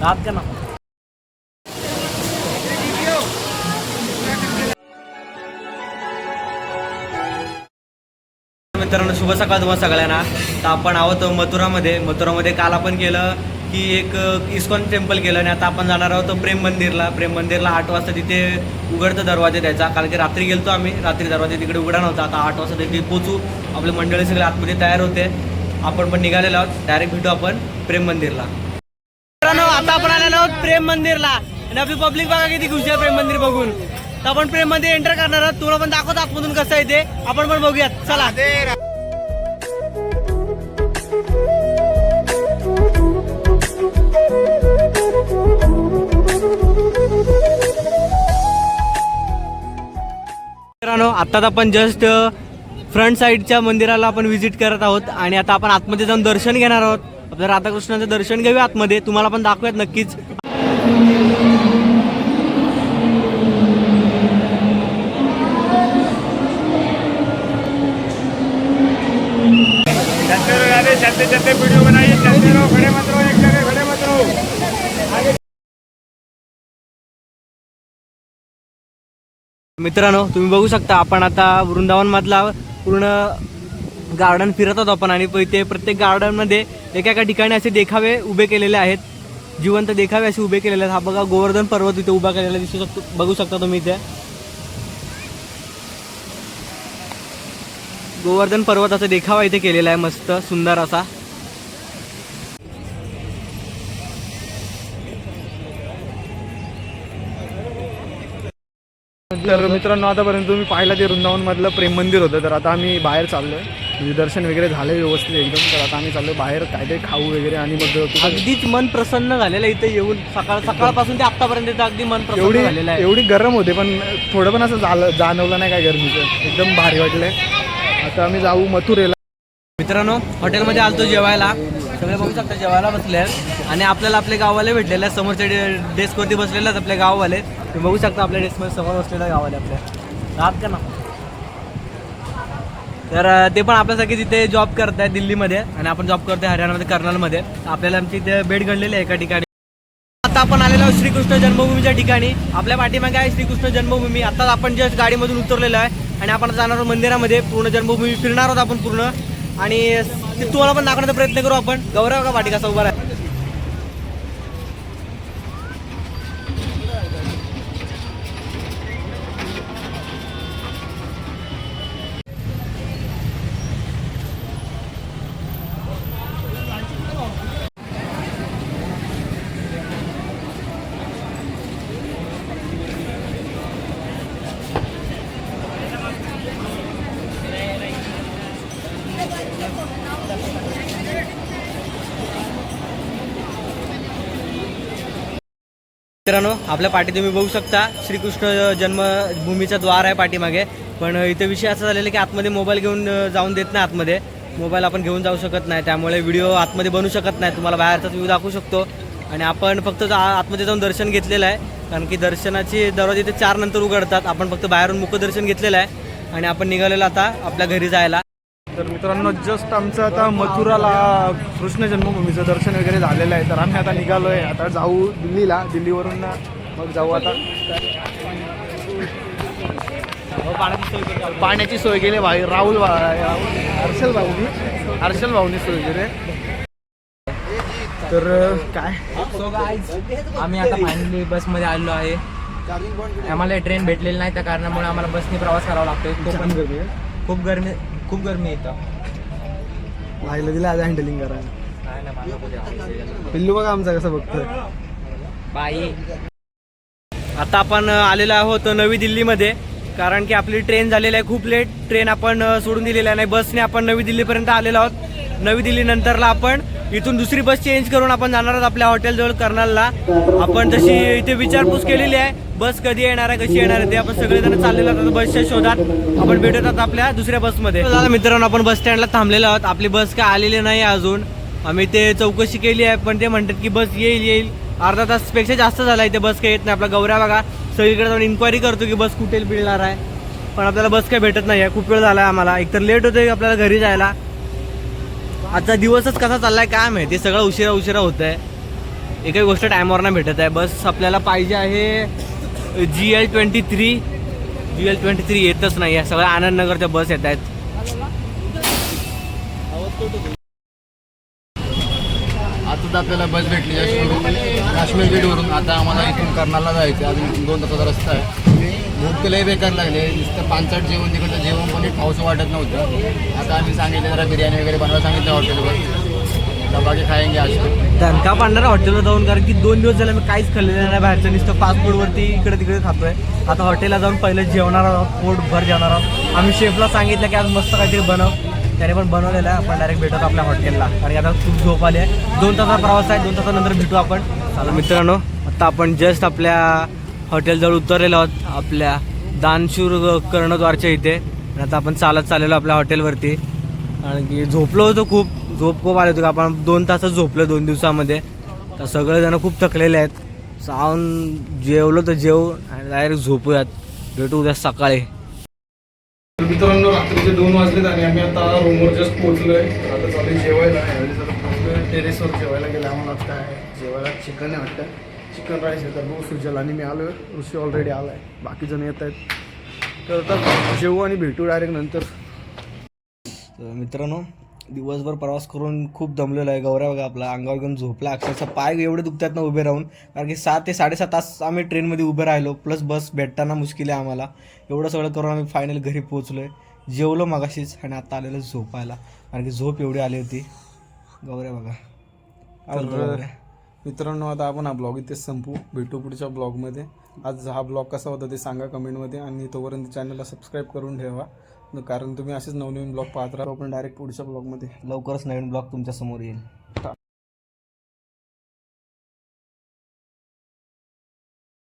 राहत का ना? मित्रांनो शुभ सकाळ तुम्हाला सगळ्यांना. तर आपण आहोत मथुरामध्ये. मथुरामध्ये काल आपण केलं की एक इस्कॉन टेम्पल केलं आणि आता आपण जाणार आहोत प्रेम मंदिरला. प्रेम मंदिरला आठ वाजता तिथे उघडतं दरवाजा त्याचा. कारण की रात्री गेलतो आम्ही. रात्री दरवाजा तिकडे उघडा नव्हता. आता आठ वाजता तिथे पोचू आपले मंडळी सगळे आतमध्ये तयार होते. आपण पण निघालेलो आहोत. डायरेक्ट भेटू आपण प्रेम मंदिरला. आता आपण आलेलो आहोत प्रेम मंदिरला. आणि आपली पब्लिक बघा किती खुशी आहे प्रेम मंदिर बघून. तर आपण प्रेम मंदिर एंटर करणार आहोत. तुला पण दाखवतो आतमधून कसं आहे ते. आपण पण बघूयात. चला. मित्रांनो आत्ताच आपण जस्ट फ्रंट साईडच्या मंदिराला आपण व्हिजिट करत आहोत. आणि आता आपण आतमध्ये जाऊन दर्शन घेणार आहोत. आपल्या राधाकृष्णाचं दर्शन घेऊया आतमध्ये. तुम्हाला पण दाखवूयात नक्कीच. चलते खड़े एक जगह खड़े मित्रांनो तुम्ही बघू शकता आपण आता वृंदावन मधला पूर्ण गार्डन फिरत आहोत आपण आणि इथे प्रत्येक गार्डनमध्ये एका एका ठिकाणी असे देखावे उभे केलेले आहेत. जिवंत देखावे असे उभे केलेले आहेत. हा बघा गोवर्धन पर्वत इथे उभा केलेला दिसू शकतो. बघू शकता तुम्ही इथे. गोवर्धन पर्वताचा देखावा इथे केलेला आहे. मस्त सुंदर असा. तर मित्रांनो आतापर्यंत तुम्ही पाहिला ते वृंदावन मधलं प्रेम मंदिर होतं. तर आता आम्ही बाहेर चाललोय. दर्शन वगैरे झाले व्यवस्थित एकदम तर आता आम्ही चाललोय बाहेर काहीतरी खाऊ वगैरे आणि मग अगदीच मन प्रसन्न झालेलं इथे येऊन. सकाळ सकाळपासून ते आतापर्यंत अगदी मन प्रसन्न एवढी झालेलं आहे. एवढी गरम होते पण थोडं पण असं झालं जाणवलं नाही काय गरमीचं. एकदम भारी वाटलंय. आता आम्ही जाऊ मथुरेला. मित्रांनो हॉटेलमध्ये आलतो जेवायला. सगळे बघू शकता जेवायला बसले आहेत. आणि आपल्याला आपले गाववाले भेटलेले आहेत. समोरच्या डे- डेस्कवरती बसलेले आहेत आपले गाववाले. तुम्ही बघू शकता आपल्या डेस्कमध्ये समोर बसलेले गाववाले आपल्या. राहत का ना? तर ते पण आपल्यासारखे तिथे जॉब करत आहे दिल्लीमध्ये आणि आपण जॉब करतोय हरियाणामध्ये कर्नालमध्ये. आपल्याला आमची इथे भेट घडलेली आहे एका ठिकाणी. आता आपण आलेलो आहोत श्रीकृष्ण जन्मभूमीच्या ठिकाणी. आपल्या पाठीमागे आहे श्रीकृष्ण जन्मभूमी. आता आपण जस्ट गाडीमधून उतरलेलो आहे आणि आपण जाणार आहोत मंदिरामध्ये. पूर्ण जन्मभूमी फिरणार आहोत आपण पूर्ण. आणि ते तुम्हाला पण दाखवण्याचा प्रयत्न करू आपण. गौरव का पाठी कसा उभा मित्रांनो आपल्या पाठी तुम्ही बघू शकता श्रीकृष्ण जन्मभूमीचा द्वार आहे पाठीमागे. पण इथे विषय असा झालेला आहे की आतमध्ये मोबाईल घेऊन जाऊन देत नाही आतमध्ये. मोबाईल आपण घेऊन जाऊ शकत नाही त्यामुळे व्हिडिओ आतमध्ये बनवू शकत नाही. तुम्हाला बाहेरचाच व्ह्यू दाखवू शकतो. आणि आपण फक्त आतमध्ये जाऊन दर्शन घेतलेलं आहे. कारण की दर्शनाची दरवाजे इथे चार नंतर उघडतात. आपण फक्त बाहेरून मुखदर्शन घेतलेलं आहे. आणि आपण निघालेलो आता आपल्या घरी जायला. तर मित्रांनो जस्ट आमचं आता मथुराला कृष्ण जन्मभूमीचं दर्शन वगैरे झालेलं आहे. तर आम्ही आता निघालो आहे आता जाऊ दिल्लीला. दिल्लीवरून मग जाऊ आता. पाण्याची सोय केली. भाई राहुल भा- राहुल हर्षल भाऊनी. हर्षल भाऊनी सोय केली. तर काय? आम्ही आता फायनली बसमध्ये आलेलो आहे. आम्हाला ट्रेन भेटलेली नाही. त्या कारणामुळे आम्हाला बसने प्रवास करावा लागतोय. तो पण खूप गरमी खूप गरमी येतं भाईला दिलं आज हँडलिंग करायला. पिल्लू बघा आमचा कसं बघतोय. बाई. आता आपण अ, आलेलो आहोत नवी दिल्लीमध्ये. कारण की आपली ट्रेन झालेली आहे खूप लेट ट्रेन आपण अ, सोडून दिलेली आहे. नाही बसने आपण नवी दिल्लीपर्यंत आलेलो आहोत. नवी दिल्ली नंतरला आपण इथून दुसरी बस चेंज करून आपण जाणार आहोत आपल्या हॉटेलजवळ कर्नालला. आपण तशी इथे विचारपूस केलेली आहे. बस कधी येणार आहे कशी येणार आहे ते आपण सगळेजण चाललेलो आहोत. बसच्या शोधात आपण भेटत आहोत आपल्या दुसऱ्या बसमध्ये. झालं मित्रांनो आपण बस स्टँडला थांबलेलो आहोत. आपली बस काय आलेली नाही आहे अजून. आम्ही ते चौकशी केली आहे पण ते म्हणतात की बस येईल येईल. अर्धा तासपेक्षा जास्त झाला इथे बस काही येत नाही. आपला गौऱ्या बघा सगळीकडे जाऊन इन्क्वायरी करतो की बस कुठे मिळणार आहे. पण आपल्याला बस काही भेटत नाही आहे. खूप वेळ झाला आहे आम्हाला. एकतर लेट होतोय आपल्याला घरी जायला. आजचा दिवसच कसा चाललाय काय माहिती? सगळं उशिरा उशिरा होत आहे एकही गोष्ट टायमावर नाही भेटत आहे. बस आपल्याला पाहिजे आहे G L twenty three G L twenty three येतच नाही आहे. सगळ्या आनंदनगरच्या बस येत आहेत. आता तर आपल्याला बस भेटली. जास्त काश्मीर गेटवरून आता आम्हाला इथून कर्नालला जायचं अजून दोन तासाचा रस्ता आहे. भूक लई बेकार लागले. नुसतं पानसट जेवण तिकडचं जेवण कोणी खाऊचं वाटत नव्हतं. आता आम्ही सांगितलं जरा बिर्याणी वगैरे बनवायला सांगितलं हॉटेलवर खायंगे आज. दणका पाडणारा हॉटेलवर जाऊन कारण की दोन दिवस झाले मी काहीच खाल्लेलं नाही बाहेरचं नुसतं फास्ट फूडवरती इकडे तिकडे खातोय. आता हॉटेलला जाऊन पहिलं जेवणार आहोत पोट भर जेवणार आहोत. आम्ही शेफला सांगितलं की आज मस्त काहीतरी बनव. त्याने पण बनवलेलं आहे आपण डायरेक्ट भेटत आपल्या हॉटेलला कारण की आता खूप झोप आली आहे. दोन तासाचा प्रवास आहे दोन तासानंतर भेटू आपण. चला. मित्रांनो आता आपण जस्ट आपल्या हॉटेलजवळ उतरलेलो आहोत आपल्या दानशूर कर्णद्वारच्या इथे. आणि आता आपण चालत चाललेलो आपल्या हॉटेलवरती कारण की झोपलो होतो खूप. झोप खूप आले होते का? आपण दोन तासच झोपलो दोन दिवसामध्ये. तर सगळेजण खूप थकलेले आहेत. जाऊन जेवलो तर जेव आणि डायरेक्ट झोपूयात. भेटू उद्या सकाळी. तर मित्रांनो रात्रीचे दोन वाजलेत आणि आम्ही आता रूमवर जस्ट पोहोचलोय. आता चालू आहे जेवायला. टेरेसवर जेवायला गेलं. आम्हाला आज काय आहे? जेवायला चिकन आहे वाटतं. चिकन राईस आहे. तर भाऊ सुजल आणि मी आलोय. ऋषी ऑलरेडी आला आहे बाकी जण येत आहेत. तर आता जेवू आणि भेटू डायरेक्ट नंतर. तर मित्रांनो दिवसभर प्रवास करून खूप दमलेलो आहे. गौऱ्या बघा आपला अंगावर घेऊन झोपला. अक्षरशः पाय एवढे दुखतात ना उभे राहून. कारण की सात ते साडेसात तास आम्ही ट्रेनमध्ये उभे राहिलो. प्लस बस भेटताना मुश्किल आहे आम्हाला. एवढं सगळं करून आम्ही फायनल घरी पोहोचलो आहे जेवलो मगाशीच आणि आता आलेलं झोपायला. कारण की झोप एवढी आली होती. गौऱ्या बघा. मित्रांनो आता आपण हा ब्लॉग इथेच संपू भेटू पुढच्या ब्लॉगमध्ये आज हा ब्लॉग कसा होता ते सांगा कमेंटमध्ये आणि तोपर्यंत चॅनलला सबस्क्राईब करून ठेवा. कारण तुम्ही असेच नवनवीन ब्लॉग पाहत राहा. आपण डायरेक्ट पुढच्या ब्लॉगमध्ये लवकरच नवीन ब्लॉग तुमच्यासमोर येईल.